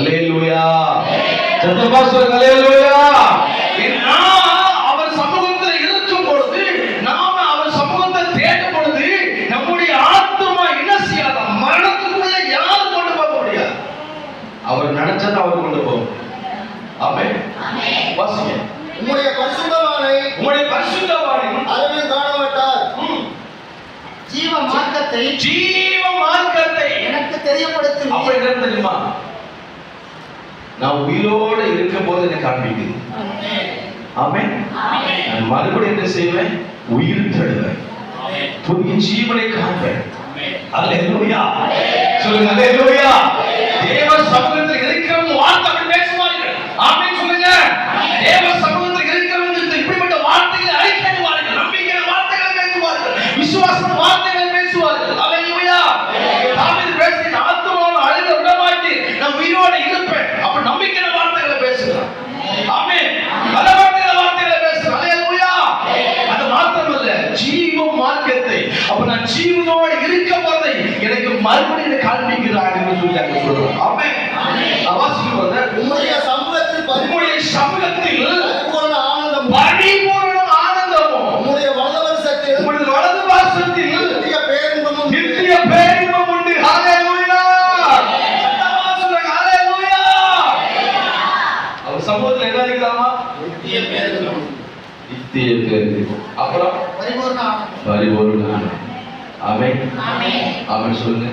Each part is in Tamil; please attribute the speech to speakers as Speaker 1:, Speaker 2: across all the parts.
Speaker 1: அல்லேலூயா. சத்தமா சொல்லுங்க அல்லேலூயா. நாம் அவர் சமூகத்தில் இருக்கும் பொழுது நாம அவர் சமூகத்தை தேடும் பொழுது நம்முடைய ஆத்மா என்ன செய்யாத மரணத்துக்குள்ள யாரும் கொண்டு போக முடியாது? அவர் நினைச்சதை அவர் கொண்டு போகும். ஆமென். வாசிங்க.
Speaker 2: உம்முடைய பரிசுத்தவானை
Speaker 1: உங்களுடைய பரிசுத்தவானின்
Speaker 2: அளவில் காண மாட்டார்
Speaker 1: ம்,
Speaker 3: ஜீவ மார்க்கத்தை
Speaker 1: ஜீவ மார்க்கத்தை.
Speaker 3: எனக்கு தெரியப்படுத்தும்
Speaker 1: அப்ப என்ன தெரியுமா? நான் உயிரோட இருக்கும் போது எனக்கு காண்பிக்குது ஆமென். நான் மறுபடியும் என்ன செய்வேன்? உயிர் தழுவேன். புதிய ஜீவனை காண்பேன் அல்லேலூயா. சொல்லுங்க அல்லேலூயா. தேவ சமூகத்தில் இருக்கிறவங்க வார்த்தை அப்படி பேசுவார்கள் ஆமென் சொல்லுங்க தேவ சமூகத்தில் இருக்கிறவங்க இப்படிப்பட்ட வார்த்தைகளை அறிக்கைவார்கள் நம்பிக்கையான வார்த்தைகளை பேசுவார்கள் விசுவாச வார்த்தைகளை பேசுவார்கள் அல்லேலூயா தாவீது பேசின ஆத்துமாவை அழுக விட மாட்டேன் நான் உயிரோட இருப்பேன் அப்ப நம்பிக்கையான வார்த்தைகளை பேசுகிறான் ஆமென் பலவர்த்தன வார்த்தைகளை பேசுகிறான் அல்லேலூயா அது மாத்திரமல்ல ஜீவ மார்க்கத்தை. அப்ப நான் ஜீவனோடு இருக்க போதை எனக்கு மறுபடியும் காண்பிக்கிறார் என்று சொல்லி அங்க நான் வாசிக்கும் போது
Speaker 2: உம்முடைய சமூகத்தில் பரிபூர்ண
Speaker 1: உம்முடைய சமூகத்தில்
Speaker 2: ஆனந்தம்
Speaker 1: பரிபூரண ஆனந்தமும்
Speaker 2: உம்முடைய வல்லவரிசத்தில்
Speaker 1: உங்களுடைய வலது பாசத்தில்
Speaker 2: நித்திய பேரின்பமும்
Speaker 1: நித்திய பேரின்பம் உண்டு. அவர் சமூகத்தில் என்ன இருக்கிறாமா
Speaker 2: நித்திய பேரின்பம்
Speaker 1: நித்திய அப்புறம்?
Speaker 3: பரிபூர்ண ஆனந்தம்.
Speaker 1: ஆனந்தம் ஆமென். ஆமென் சொல்லுங்க.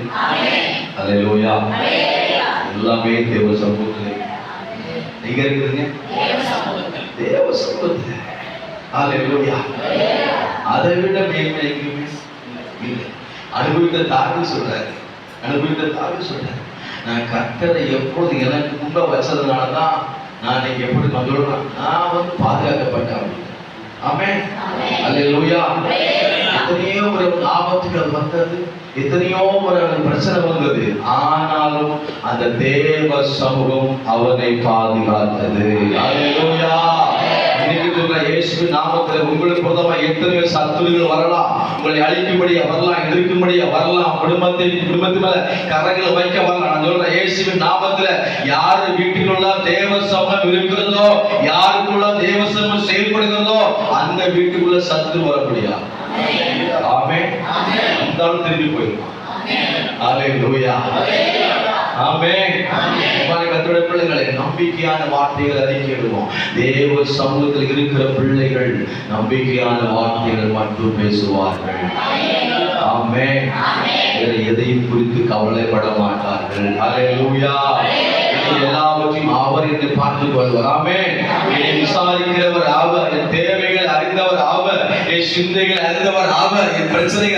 Speaker 1: ஹalleluya. எல்லாமே தேவ சமூகத்தில் எங்க இருக்குதுங்க? தேவ சமூகத்தில் ஹalleluya. அதை விட மேன்மை எங்குமே இல்லை. அனுபவித்த சொல்றாரு. அனுபவித்த தாவி சொல்றாரு. நான் கர்த்தரை எப்பொழுது எனக்கு முன்ப வச்சதுனால தான் நான் இன்னைக்கு எப்படி சொல்றேன் நான் வந்து பாதுகாக்கப்பட்டேன் ஆமென். அல்லேலூயா. எத்தனையோ ஒரு ஆபத்துகள் வந்தது எத்தனையோ ஒரு பிரச்சனை வந்தது. ஆனாலும் அந்த தேவ சமூகம் அவனை பாதுகாத்தது. அல்லேலூயா. இன்னைக்கு சொல்ற இயேசு நாமத்துல உங்களுக்கு பொதுவா எத்தனையோ சத்துருகள் வரலாம். உங்களை அழிக்கும்படியா வரலாம் எதிர்க்கும்படியா வரலாம். குடும்பத்தை குடும்பத்து மேல கரங்களை வைக்க வரலாம். நான் சொல்றேன் இயேசுவின் நாமத்துல யாரு வீட்டுக்குள்ள தேவ சமூகம் இருக்கிறதோ யாருக்குள்ள தேவ சமூகம் செயல்படுகிறதோ அந்த வீட்டுக்குள்ள சத்து வர முடியாது ஆமே இருந்தாலும் திரும்பி போயிடும் பிள்ளைகளை நம்பிக்கையான வார்த்தைகள் அறிக்கையிடுவோம் தேவ சமூகத்தில் இருக்கிற பிள்ளைகள் நம்பிக்கையான வார்த்தைகள் மட்டும் பேசுவார்கள். வேற எதையும் குறித்து கவலைப்பட மாட்டார்கள் அல்லேலூயா இனி எல்லாவற்றையும் அவர் என்னை பார்த்துக் கொள்வார். என்னை விசாரிக்கிறவர் அவர் அறிந்தவர் ஆவர். என் சிந்தைகள் அறிந்தவர் ஆவர். என் பிரச்சனைகள்